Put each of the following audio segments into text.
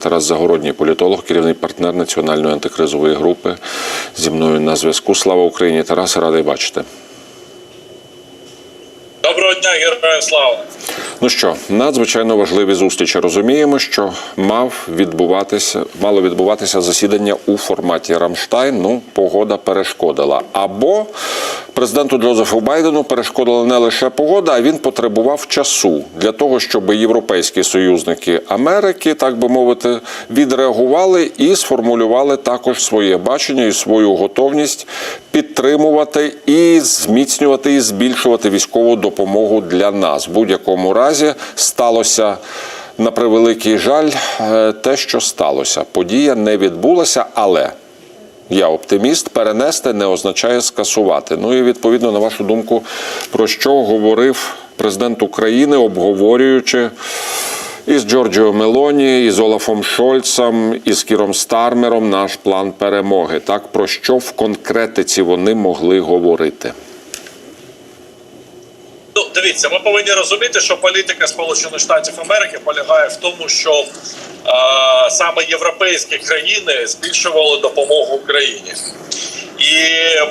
Тарас Загородній, політолог, керівний партнер національної антикризової групи. Зі мною на зв'язку. Слава Україні! Тарас, радий бачити. Доброго дня, героям слава! Ну що, надзвичайно важливі зустрічі. Розуміємо, що мав відбуватися, мало відбуватися засідання у форматі Рамштайн. Ну, погода перешкодила. Або президенту Джозефу Байдену перешкодила не лише погода, а він потребував часу для того, щоб європейські союзники Америки, так би мовити, відреагували і сформулювали також своє бачення і свою готовність підтримувати і зміцнювати і збільшувати військову допомогу для нас. В будь-якому разі сталося. На превеликий жаль, е, те, що сталося, подія не відбулася, але я оптиміст. Перенести не означає скасувати. Ну і відповідно на вашу думку, про що говорив президент України, обговорюючи із Джорджіо Мелоні, із Олафом Шольцем, із Кіром Стармером наш план перемоги. Так про що в конкретиці вони могли говорити? Ну, дивіться, ми повинні розуміти, що політика Сполучених Штатів Америки полягає в тому, що е, саме європейські країни збільшували допомогу Україні. І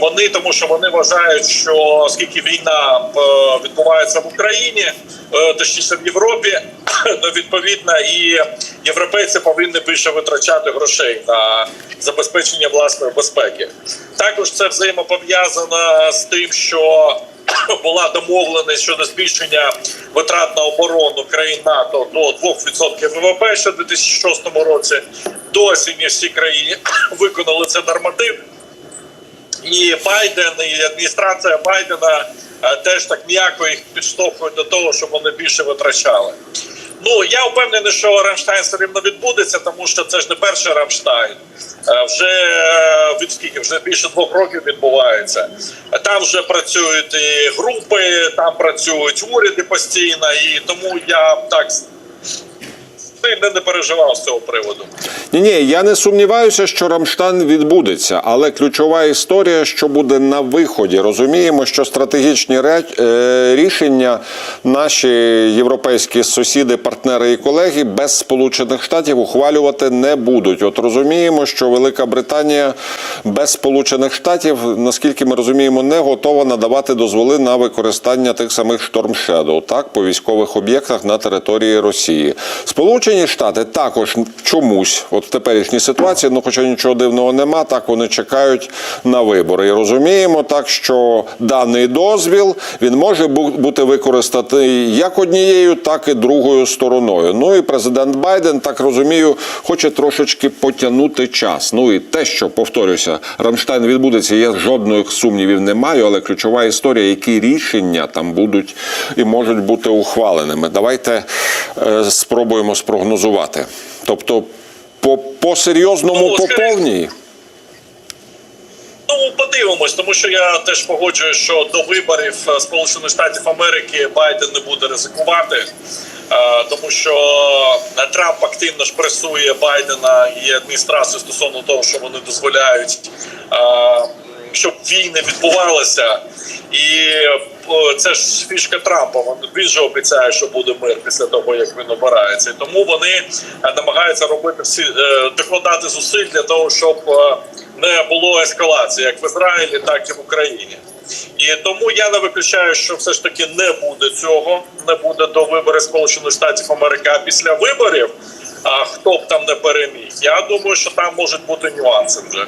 вони, тому що вони вважають, що оскільки війна е, відбувається в Україні, е, точніше в Європі, ну відповідно, і європейці повинні більше витрачати грошей на забезпечення власної безпеки. Також це взаємопов'язано з тим, що була домовленість щодо збільшення витрат на оборону країн НАТО до 2% ВВП ще в 2006 році. Досі ніж всі країни виконали цей норматив. І Байден, і адміністрація Байдена е, теж так м'яко їх підштовхують до того, щоб вони більше витрачали. Ну я впевнений, що Рамштайн все рівно відбудеться, тому що це ж не перший Рамштайн. Е, Вже е, від скільки вже більше двох років відбувається. Там вже працюють і групи, там працюють уряди постійно, і тому я так сильно не переживав з цього приводу. Ні, ні, я не сумніваюся, що Рамштайн відбудеться, але ключова історія, що буде на виході. Розуміємо, що стратегічні е, рішення наші європейські сусіди, партнери і колеги без Сполучених Штатів ухвалювати не будуть. От розуміємо, що Велика Британія без Сполучених Штатів, наскільки ми розуміємо, не готова надавати дозволи на використання тих самих Shadow, так по військових об'єктах на території Росії. Сполучені Штати також чомусь, от в теперішній ситуації, ну хоча нічого дивного нема, так вони чекають на вибори. І розуміємо так, що даний дозвіл він може бути використаний як однією, так і другою стороною. Ну і президент Байден, так розумію, хоче трошечки потягнути час. Ну і те, що повторюся, Рамштайн відбудеться. Я жодних сумнівів не маю, але ключова історія, які рішення там будуть і можуть бути ухваленими. Давайте е, спробуємо спрогнозувати. Тобто, по, по серйозному Ну, повній. Ну, подивимось, тому що я теж погоджую, що до виборів е, Сполучених Штатів Америки Байден не буде ризикувати, е, тому що е, Трамп активно ж пресує Байдена і адміністрацію стосовно того, що вони дозволяють, щоб війни відбувалися. І е, це ж фішка Трампа. Він- же обіцяє, що буде мир після того, як він обирається. І тому вони е, намагаються робити всі е, докладати зусиль для того, щоб не було ескалації як в Ізраїлі, так і в Україні. І тому я не виключаю, що все ж таки не буде цього, не буде до виборів Сполучених Штатів Америки. Після виборів, а хто б там не переміг, я думаю, що там можуть бути нюанси вже.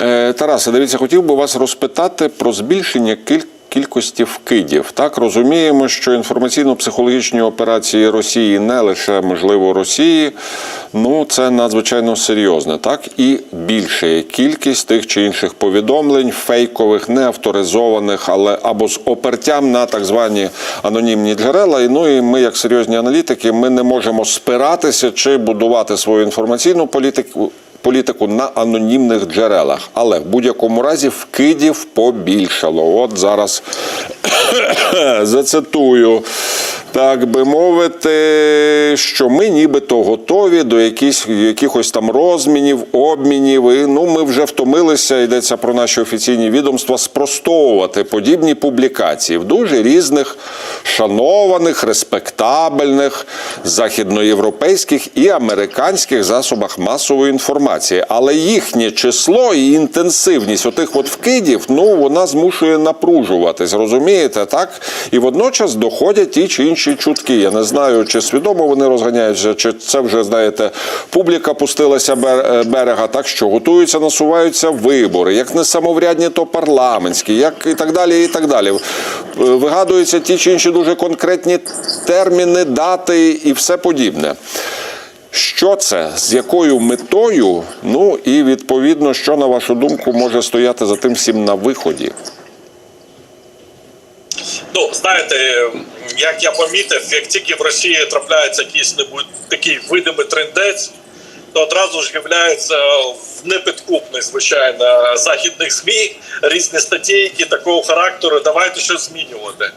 Е, Тарасе, дивіться, хотів би вас розпитати про збільшення кіль- кількості вкидів. Так розуміємо, що інформаційно-психологічні операції Росії не лише можливо Росії, ну це надзвичайно серйозне. Так і більше кількість тих чи інших повідомлень, фейкових, неавторизованих, але або з опертям на так звані анонімні джерела. І ну і ми, як серйозні аналітики, ми не можемо спиратися чи будувати свою інформаційну політику політику на анонімних джерелах. Але в будь-якому разі вкидів побільшало. От зараз зацитую так би мовити, що ми нібито готові до якісь, якихось там розмінів, обмінів. І ну, ми вже втомилися, йдеться про наші офіційні відомства, спростовувати подібні публікації в дуже різних шанованих, респектабельних західноєвропейських і американських засобах масової інформації. Але їхнє число і інтенсивність отих от вкидів, ну вона змушує напружуватись, розумієте, так? І водночас доходять ті чи інші чутки. Я не знаю, чи свідомо вони розганяються, чи це вже знаєте, публіка пустилася е, берега, так що готуються, насуваються вибори, як не самоврядні, то парламентські, як і так далі. І так далі. Е, Вигадуються ті чи інші дуже конкретні терміни, дати і все подібне. Що це, з якою метою? Ну і відповідно, що на вашу думку може стояти за тим всім на виході? Ну, знаєте, як я помітив, як тільки в Росії трапляється якийсь небудь такий видимий трендець, то одразу ж з'являються в непідкупних, звичайно, західних ЗМІ різні статті, які такого характеру, давайте щось змінювати.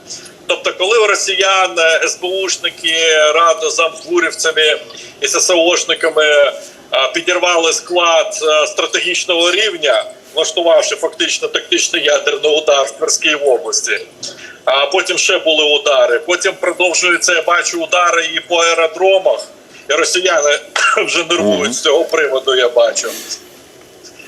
Тобто, коли у росіян е, СБУшники разом з гурівцями і ССОшниками е, підірвали склад е, стратегічного рівня, влаштувавши фактично тактичний ядерний удар в Тверській області. А потім ще були удари. Потім продовжуються, я бачу, удари і по аеродромах. І росіяни вже нервують з цього приводу, я бачу.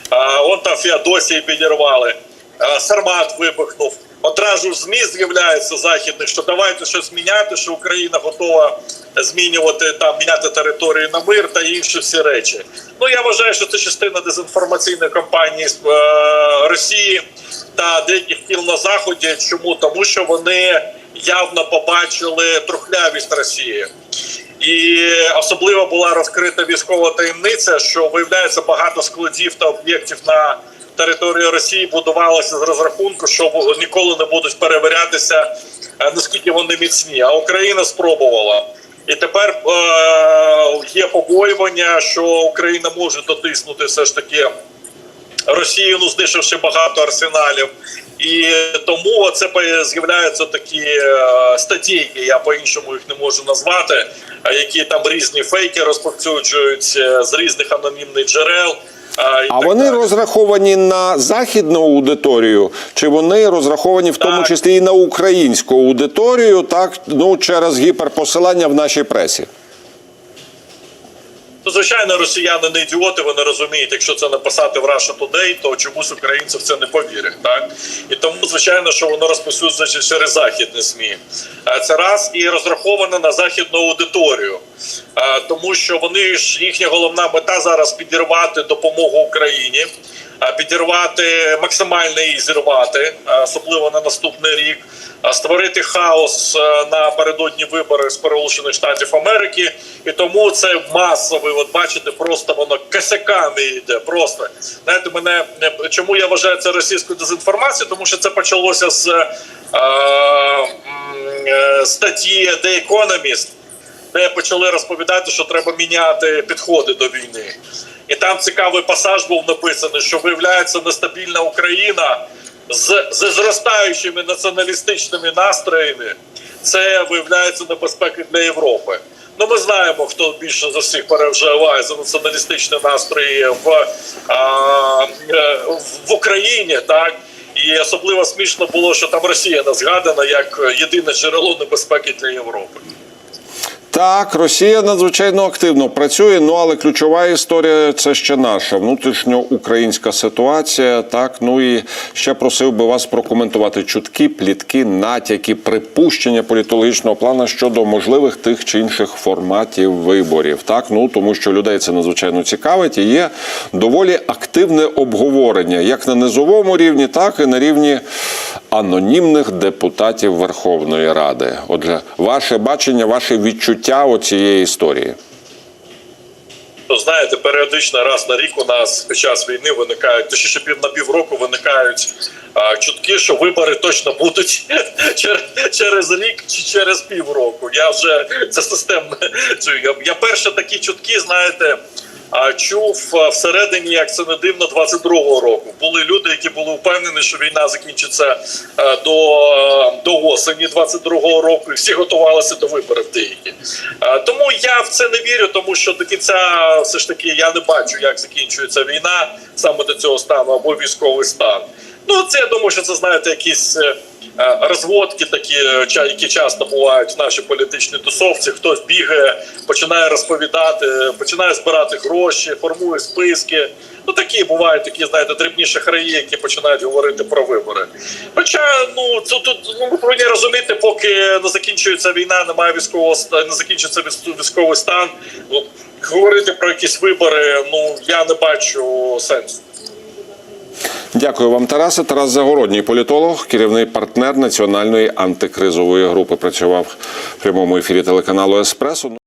А, он там Феодосії підірвали, а, Сармат вибухнув. Одразу ж ЗМІ з'являється західних, що давайте щось міняти, що Україна готова змінювати там, міняти територію на мир та інші всі речі. Ну я вважаю, що це частина дезінформаційної кампанії е, Росії та деяких кіл на заході. Чому тому, що вони явно побачили трухлявість Росії. І особливо була розкрита військова таємниця, що виявляється багато складів та об'єктів на території Росії будувалося з розрахунку, що ніколи не будуть перевірятися, е, наскільки вони міцні. А Україна спробувала. І тепер е- є побоювання, що Україна може дотиснути все ж таки Росію, ну знищивши багато арсеналів. І тому це з'являються такі е, статті, я по-іншому їх не можу назвати, які там різні фейки розповсюджують е, з різних анонімних джерел. е, і А так вони далі. розраховані на західну аудиторію, чи вони розраховані в тому числі і на українську аудиторію, так ну через гіперпосилання в нашій пресі? Ну, звичайно, росіяни не ідіоти, вони розуміють, якщо це написати в Russia Today, то чомусь українці в це не повірять. Так і тому, звичайно, що воно розповсюджується через західні змі. Це раз і розраховано на західну аудиторію, тому що вони ж їхня головна мета зараз підірвати допомогу Україні. Підірвати максимально її зірвати, особливо на наступний рік, створити хаос е, напередодні вибори Сполучених Штатів Америки, і тому це масовий. От бачите, просто воно косяками йде. Просто знаєте, мене е, чому я вважаю це російською дезінформацією, тому що це почалося з е, е, статті The Economist, де почали розповідати, що треба міняти підходи до війни. І там цікавий пасаж був написаний, що виявляється нестабільна Україна з, з зростаючими націоналістичними настроями. Це виявляється небезпеки для Європи. Ну, ми знаємо, хто більше за всіх переживає за націоналістичні настрої в, а, е, в Україні, так. І особливо смішно було, що там Росія не згадана як єдине джерело небезпеки для Європи. Так, Росія надзвичайно активно працює. Ну але ключова історія це ще наша внутрішньоукраїнська ситуація. Так, ну і ще просив би вас прокоментувати чутки, плітки, натяки, припущення політологічного плану щодо можливих тих чи інших форматів виборів. Так, ну тому що людей це надзвичайно цікавить і є доволі активне обговорення як на низовому рівні, так і на рівні анонімних депутатів Верховної Ради. Отже, ваше бачення, ваше відчуття оцієї історії. То знаєте, періодично раз на рік у нас під час війни виникають, точніше пів на півроку виникають а, чутки, що вибори точно будуть через, рік чи через півроку. Я вже це системно чую. Я, перше такі чутки, знаєте, чув всередині, як це не дивно, 22-го року. Були люди, які були впевнені, що війна закінчиться до, до осені 22-го року, і всі готувалися до виборів деякі. Тому я в це не вірю, тому що до кінця все ж таки я не бачу, як закінчується війна саме до цього стану або військовий стан. Ну, це я думаю, що це знаєте, якісь е, е, розводки, такі е, які часто бувають в нашій політичній тусовці. Хтось бігає, починає розповідати, починає збирати гроші, формує списки. Ну такі бувають такі, знаєте, дрібні шахраї, які починають говорити про вибори. Хоча ну тут, тут ну, ми повинні розуміти, поки не закінчується війна, немає військового не закінчиться військ- військовий стан. ну, Говорити про якісь вибори, ну я не бачу сенсу. Дякую вам, Тарасе. Тарас Загородній, політолог, керівний партнер національної антикризової групи. Працював в прямому ефірі телеканалу Еспресо.